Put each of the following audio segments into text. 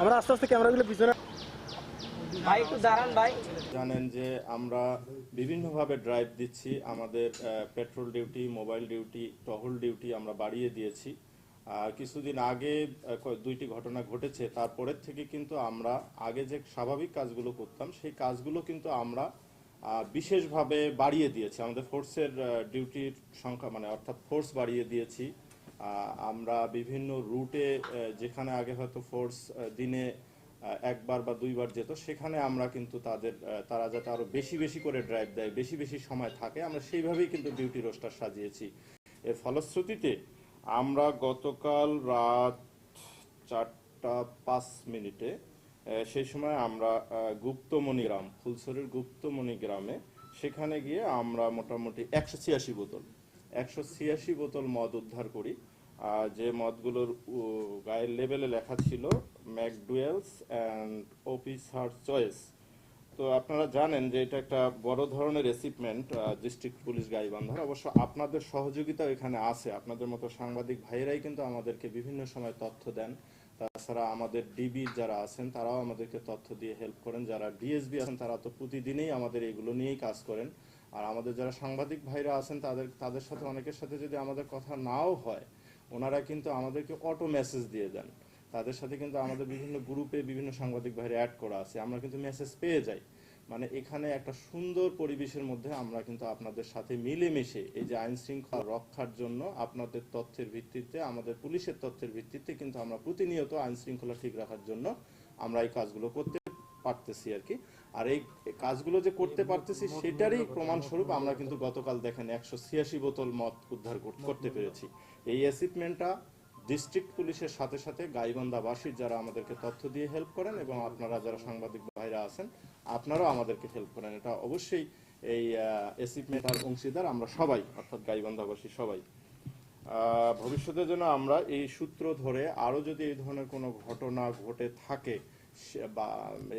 আমরা আস্তে আস্তে ক্যামেরাগুলো পিছনে ভাই একটু দাঁড়ান ভাই। জানেন যে আমরা বিভিন্নভাবে ড্রাইভ দিচ্ছি। আমাদের পেট্রোল ডিউটি মোবাইল ডিউটি টহল ডিউটি আমরা বাড়িয়ে দিয়েছি। আর কিছুদিন আগে দুইটি ঘটনা ঘটেছে। তারপরের থেকে কিন্তু আমরা আগে যে স্বাভাবিক কাজগুলো করতাম সেই কাজগুলো কিন্তু আমরা বিশেষভাবে বাড়িয়ে দিয়েছি। আমাদের ফোর্সের ডিউটির সংখ্যা মানে অর্থাৎ ফোর্স বাড়িয়ে দিয়েছি। আমরা বিভিন্ন রুটে যেখানে আগে হয়তো ফোর্স দিনে একবার বা দুইবার যেত, সেখানে আমরা কিন্তু তাদের তারা যাতে আরও বেশি বেশি করে ড্রাইভ দেয়, বেশি বেশি সময় থাকে, আমরা সেইভাবেই কিন্তু ডিউটি রোস্টার সাজিয়েছি। এর ফলশ্রুতিতে আমরা গতকাল রাত চারটা পাঁচ মিনিটে সেই সময় আমরা গুপ্তমণি গ্রাম ফুলসরের গুপ্তমণি গ্রামে, সেখানে গিয়ে আমরা মোটামুটি একশো ছিয়াশি বোতল, একশো ছিয়াশি বোতল মদ উদ্ধার করি। যে মদগুলোর গায়ের লেবেলে লেখা ছিল ম্যাকডুয়েলস অ্যান্ড অফিসার চয়েস তো আপনারা জানেন যে এটা একটা বড় ধরনের রেসিপমেন্ট ডিস্ট্রিক্ট পুলিশ গাইবান্ধার অবশ্য আপনাদের সহযোগিতা এখানে আছে। আপনাদের মতো সাংবাদিক ভাইয়েরাই কিন্তু আমাদেরকে বিভিন্ন সময় তথ্য দেন। তাছাড়া আমাদের ডিবি যারা আছেন, তারাও আমাদেরকে তথ্য দিয়ে হেল্প করেন। যারা ডিএসবি আছেন, তারা তো প্রতিদিনই আমাদের এগুলো নিয়েই কাজ করেন। আর আমাদের যারা সাংবাদিক ভাইরা আছেন, তাদের তাদের সাথে অনেকের সাথে যদি আমাদের কথা নাও হয়, ওনারা কিন্তু আমাদেরকে অটো মেসেজ দিয়ে দেন। তাদের সাথে কিন্তু আমাদের বিভিন্ন গ্রুপে বিভিন্ন সাংবাদিক ভাইরা অ্যাড করা আছে। আমরা কিন্তু মেসেজ পেয়ে যাই। মানে এখানে একটা সুন্দর পরিবেশের মধ্যে আমরা কিন্তু আপনাদের সাথে মিলেমিশে এই যে আইন শৃঙ্খলা রক্ষার জন্য আপনাদের তথ্যের ভিত্তিতে, আমাদের পুলিশের তথ্যের ভিত্তিতে কিন্তু আমরা প্রতিনিয়ত আইন শৃঙ্খলা ঠিক রাখার জন্য আমরা এই কাজগুলো করতে পারতেছি আর কি। আর এই কাজগুলো যে করতে পারতেছি সেটারই প্রমাণস্বরূপ আমরা কিন্তু গতকাল দেখেন একশো ছিয়াশি বোতল মদ উদ্ধার করতে পেরেছি। এই অ্যাচিভমেন্টটা ডিস্ট্রিক্ট পুলিশের সাথে সাথে গাইবান্ধাবাসীর যারা আমাদেরকে তথ্য দিয়ে হেল্প করেন এবং আপনারা যারা সাংবাদিক ভাইরা আছেন আপনারাও আমাদেরকে হেল্প করেন। এটা অবশ্যই এই অ্যাচিভমেন্ট আর অংশীদার আমরা সবাই অর্থাৎ গাইবান্ধাবাসী সবাই। আহ, ভবিষ্যতে যেন আমরা এই সূত্র ধরে আরও যদি এই ধরনের কোনো ঘটনা ঘটে থাকে বা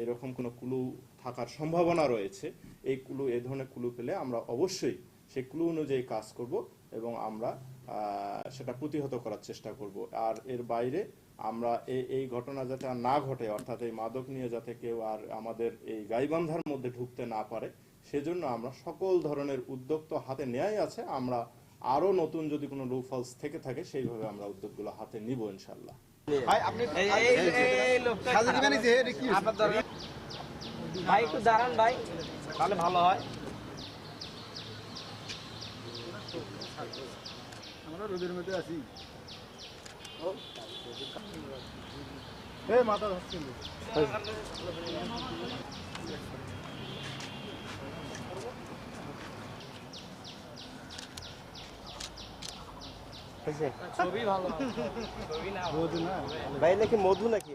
এরকম কোনো ক্লু থাকার সম্ভাবনা রয়েছে, এই ক্লু এই ধরনের ক্লু পেলে আমরা অবশ্যই সেই ক্লু অনুযায়ী কাজ করব এবং আমরা সেটা প্রতিহত করার চেষ্টা করব। আর এর বাইরে আমরা এই ঘটনা যাতে আর না ঘটে, অর্থাৎ এই মাদক নিয়ে যাতে কেউ আর আমাদের এই গাইবান্ধার মধ্যে ঢুকতে না পারে, সেজন্য আমরা সকল ধরনের উদ্যোগ তো হাতে নেয়াই আছে। আমরা আরও নতুন যদি কোনো লুফলস থেকে থাকে, সেইভাবে আমরা উদ্যোগগুলো হাতে নিব ইনশাল্লাহ ভাই একটু দাঁড়ান ভাই তাহলে ভালো হয়। আমরা রোদের মধ্যে আছি। মাথা ধরছে ছবি ভালো মধু না? না ভাই নাকি মধু নাকি?